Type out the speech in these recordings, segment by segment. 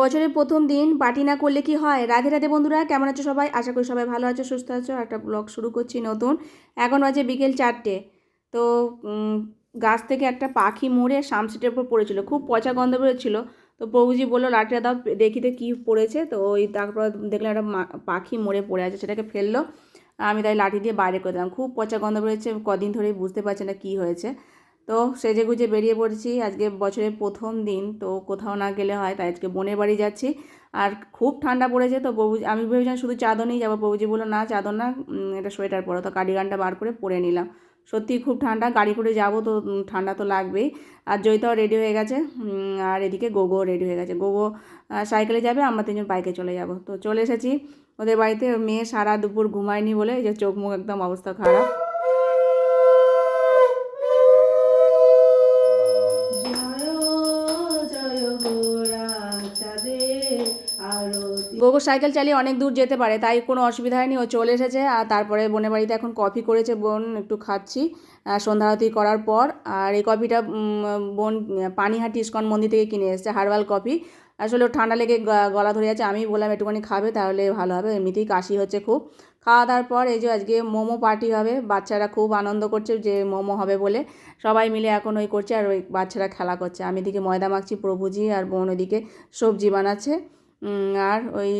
বছরের প্রথম দিন পার্টি না করলে কি হয়? রাধে রাধে বন্ধুরা, কেমন আছো সবাই? আশা করি সবাই ভালো আছো, সুস্থ আছো। একটা ব্লগ শুরু করছি নতুন। এখন বাজে বিকেল চারটে। তো গাছ থেকে একটা পাখি মরে সামসিটের উপর পড়েছিল। খুব পচা গন্ধ বেরোচ্ছিলো। তো প্রভুজি বলল, লাঠিটা দাও দেখিতে কী পড়েছে। তো ওই তারপর দেখলাম একটা পাখি মরে পড়ে আছে, সেটাকে ফেলল। আমি তাই লাঠি দিয়ে বাইরে করে দিলাম। খুব পচা গন্ধ বেরোচ্ছে, কদিন ধরেই বুঝতে পারছি না কী হয়েছে। তো সেজে গুজে বেরিয়ে পড়েছি। আজকে বছরের প্রথম দিন, তো কোথাও না গেলে হয়, তাই আজকে বোনের বাড়ি যাচ্ছি। আর খুব ঠান্ডা পড়েছে তো ববু আমি ভেবেছিলাম শুধু চাদর নিয়ে যাব ববুজি বলল, না, চাদর না এটা সোয়েটার পরো। তো কার্ডিগানটা বার করে পরে নিলাম। সত্যি খুব ঠান্ডা, গাড়ি করে যাব তো ঠান্ডা তো লাগবেই। আর জয়িতাও রেডি হয়ে গেছে আর এদিকে গোগো রেডি হয়ে গেছে। গোগো সাইকেলে যাবে, আমরা তিনজন বাইকে চলে যাব। তো চলে এসেছি ওদের বাড়িতে, মেয়ে সারা দুপুর ঘুমায়নি বলে যে চোখ মুখ একদম অবস্থা খারাপ। গোগো সাইকেল চালিয়ে অনেক দূর যেতে পারে, তাই কোনো অসুবিধা হয়নি। ও চলে এসেছে আর তারপরে বোনের বাড়িতে এখন কফি করেছে, বোন একটু খাচ্ছি। সন্ধ্যা আরতি করার পর আর এই কফিটা বোন পানিহাটি ইস্কন মন্দির থেকে কিনে এসেছে, হার্বাল কফি। আসলে ওর ঠান্ডা লেগে গলা ধরে যাচ্ছে আমি বললাম একটুখানি খাবে তাহলে ভালো হবে, এমনিতেই কাশি হচ্ছে খুব। খাওয়া দাওয়ার পর এই যে আজকে মোমো পার্টি হবে, বাচ্চারা খুব আনন্দ করছে যে মোমো হবে বলে। সবাই মিলে এখন ওই করছে আর ওই বাচ্চারা খেলা করছে। আমি এদিকে ময়দা মাখছি, প্রভুজি আর বোন ওইদিকে সবজি বানাচ্ছে। আর ওই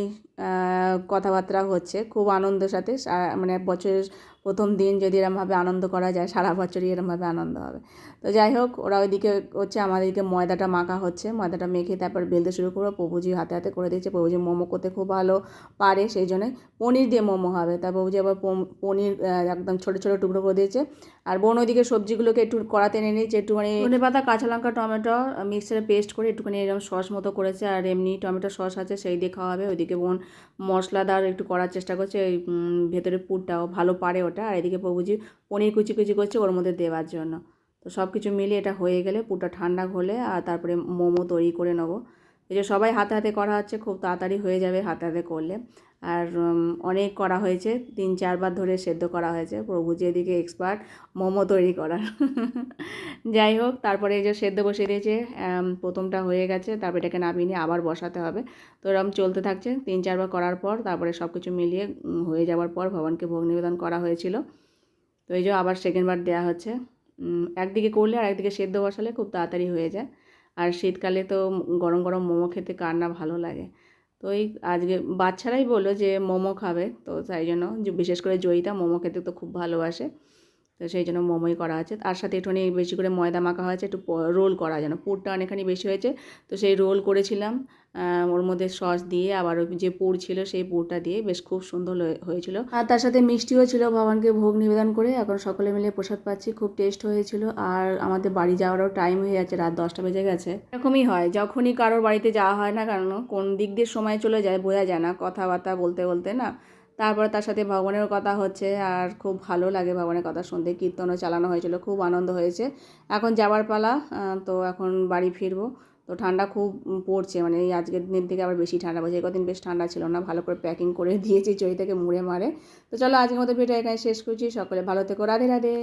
কথাবার্তা হচ্ছে। খুব আনন্দের সাথে মানে বছরের প্রথম দিন যদি এরমভাবে আনন্দ করা যায়, সারা বছরই এরমভাবে আনন্দ হবে। তো যাই হোক, ওরা ওইদিকে হচ্ছে আমাদেরকে ময়দাটা মাখা হচ্ছে। ময়দাটা মেখে তারপর বেলতে শুরু করব। প্রভুজি হাতে হাতে করে দিচ্ছে প্রভুজি মোমো করতে খুব ভালো পারে সেই জন্যই। পনির দিয়ে মোমো হবে। তার প্রভুজি আবার পনির একদম ছোটো ছোটো টুকরো করে দিয়েছে। আর বোন ওইদিকে সবজিগুলোকে একটু কড়াতে নিয়ে নিয়েছে। একটুখানি ধনে পাতা কাঁচা লঙ্কা, টমেটো, মিক্সারে পেস্ট করে একটুখানি এরকম সস মতো করেছে। আর এমনি টমেটো সস আছে। সেই দিয়ে খাওয়া হবে ওইদিকে বোন মশলাদার একটু করার চেষ্টা করছে ওই ভেতরে পুরটাও ভালো পারে ওটা। আর এদিকে প্রভুজি পনির কুচি কুচি করছে ওর মধ্যে দেওয়ার জন্য। তো সব কিছু মিলিয়ে এটা হয়ে গেলে পুরটা ঠান্ডা হলে, আর তারপরে মোমো তৈরি করে নেব। এই যে সবাই হাতে হাতে করা হচ্ছে, খুব তাড়াতাড়ি হয়ে যাবে হাতে হাতে করলে। আর অনেক করা হয়েছে, তিন চারবার ধরে সেদ্ধ করা হয়েছে। প্রভুজি এদিকে এক্সপার্ট মোমো তৈরি করার। যাই হোক, তারপরে এই যে সেদ্ধ বসিয়ে দিয়েছে প্রথমটা হয়ে গেছে, তারপরে এটাকে নামিয়ে নিয়ে আবার বসাতে হবে। তো এরকম চলতে থাকছে, তিন চারবার করার পর, তারপরে সব কিছু মিলিয়ে হয়ে যাওয়ার পর ভগবানকে ভোগ নিবেদন করা হয়েছিল। তো এই যে আবার সেকেন্ডবার দেওয়া হচ্ছে। একদিকে করলে আর একদিকে সেদ্ধ বসালে খুব তাড়াতাড়ি হয়ে যায়। আর শীতকালে তো গরম গরম মোমো খেতে কার না ভালো লাগে। তো এই আজকে বাচ্চারাই বলল যে মোমো খাবে, তো তাই জন্য বিশেষ করে জয়িতা মোমো খেতে তো খুব ভালোবাসে। তো সেই জন্য মোমোই করা আছে। তার সাথে একটুখানি বেশি করে ময়দা মাখা হয়েছে, একটু রোল করা যেন, পুরটা অনেকখানি বেশি হয়েছে। তো সেই রোল করেছিলাম ওর মধ্যে সস দিয়ে, আবার যে পুর ছিল সেই পুরটা দিয়ে বেশ খুব সুন্দর হয়ে- হয়েছিল। আর তার সাথে মিষ্টিও ছিল, ভগবানকে ভোগ নিবেদন করে, এখন সকলে মিলে প্রসাদ পাচ্ছি, খুব টেস্ট হয়েছিল। আর আমাদের বাড়ি যাওয়ারও টাইম হয়ে যাচ্ছে, রাত দশটা বেজে গেছে। এরকমই হয়, যখনই কারোর বাড়িতে যাওয়া হয় না কারণ কোন দিক দিয়ে সময় চলে যায় বোঝা যায় না, কথাবার্তা বলতে বলতে না। তারপরে তার সাথে ভগবানের কথা হচ্ছে আর খুব ভালো লাগে ভগবানের কথা শুনতে। কীর্তনও চালানো হয়েছিল, খুব আনন্দ হয়েছে। এখন যাবার পালা তো এখন বাড়ি ফিরবো। তো ঠান্ডা খুব পড়ছে মানে এই আজকের দিন থেকে আবার বেশি ঠান্ডা পড়ছে। কদিন বেশ ঠান্ডা ছিল না, ভালো করে প্যাকিং করে দিয়েছি চই থেকে মুড়ে মারে। তো চলো আজকের মতো ভিডিও এখানে শেষ করছি। সকলে ভালো থেকো, রাধে রাধে।